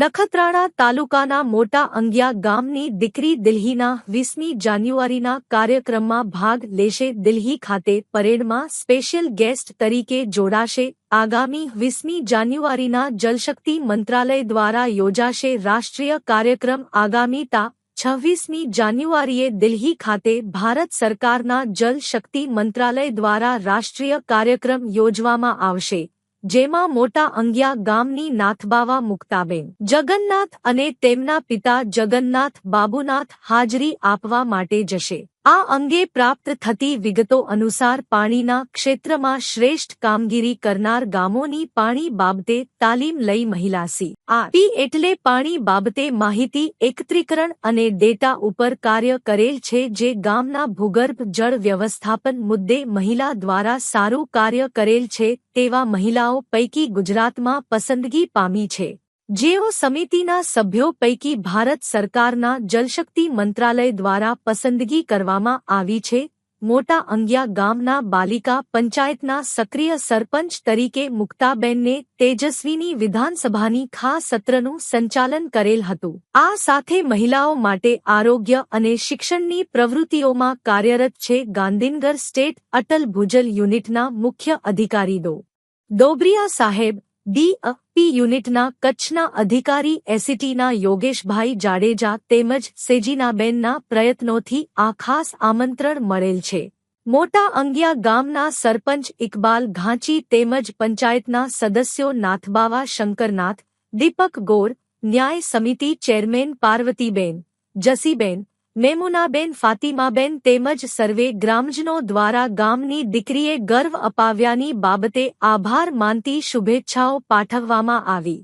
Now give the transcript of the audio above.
નખત્રાણા તાલુકાના મોટા અંગિયા ગામની દીકરી દિલ્હીના વીસમી જાન્યુઆરીના કાર્યક્રમમાં ભાગ લેશે. દિલ્હી ખાતે પરેડમાં સ્પેશિયલ ગેસ્ટ તરીકે જોડાશે. આગામી વીસમી જાન્યુઆરીના જલશક્તિ મંત્રાલય દ્વારા યોજાશે રાષ્ટ્રીય કાર્યક્રમ. આગામી તા છવ્વીસમી જાન્યુઆરીએ દિલ્હી ખાતે ભારત સરકારના જલ શક્તિ મંત્રાલય દ્વારા રાષ્ટ્રીય કાર્યક્રમ યોજવામાં આવશે. જેમાં મોટા અંગિયા ગામની નાથબાવા મુક્તાબેન, જગન્નાથ અને તેમના પિતા જગન્નાથ બાબુનાથ હાજરી આપવા માટે જશે. આ અંગે પ્રાપ્ત થતી વિગતો અનુસાર પાણીના ક્ષેત્રમાં શ્રેષ્ઠ કામગીરી કરનાર ગામોની પાણી બાબતે તાલીમ લઈ મહિલાસી આ. પી. એટલે પાણી બાબતે માહિતી એકત્રીકરણ અને ડેટા ઉપર કાર્ય કરેલ છે જે ગામના ભૂગર્ભ જળ વ્યવસ્થાપન મુદ્દે મહિલા દ્વારા સારું કાર્ય કરેલ છે તેવા મહિલાઓ પૈકી ગુજરાતમાં પસંદગી પામી છે. જેઓ સમિતિના સભ્યો પૈકી ભારત સરકારના જલશક્તિ મંત્રાલય દ્વારા પસંદગી કરવામાં આવી છે, મોટા અંગિયા ગામના બાલિકા પંચાયતના સક્રિય સરપંચ તરીકે મુક્તાબેનને તેજસ્વીની વિધાનસભાની ખાસ સત્રનું સંચાલન કરેલ હતું. આ સાથે મહિલાઓ માટે આરોગ્ય અને શિક્ષણની પ્રવૃત્તિઓમાં કાર્યરત છે ગાંધીનગર સ્ટેટ અટલ ભૂજલ યુનિટના મુખ્ય અધિકારી દો. ડોબરિયા સાહેબ ડી પી યુનિટના કચ્છના અધિકારી એસીટીના યોગેશભાઈ જાડેજા તેમજ સેજીનાબેનના પ્રયત્નોથી આ ખાસ આમંત્રણ મળેલ છે. મોટા અંગિયા ગામના સરપંચ ઇકબાલ ઘાંચી તેમજ પંચાયતના સદસ્યો નાથબાવા શંકરનાથ, દીપક ગોર, ન્યાય સમિતિ ચેરમેન પાર્વતીબેન, જસીબેન મેમુનાબેન ફાતિમાબેન તેમજ સર્વે ગ્રામજનો દ્વારા ગામની દીકરીએ ગર્વ અપાવ્યાની બાબતે આભાર માનતી શુભેચ્છાઓ પાઠવવામાં આવી.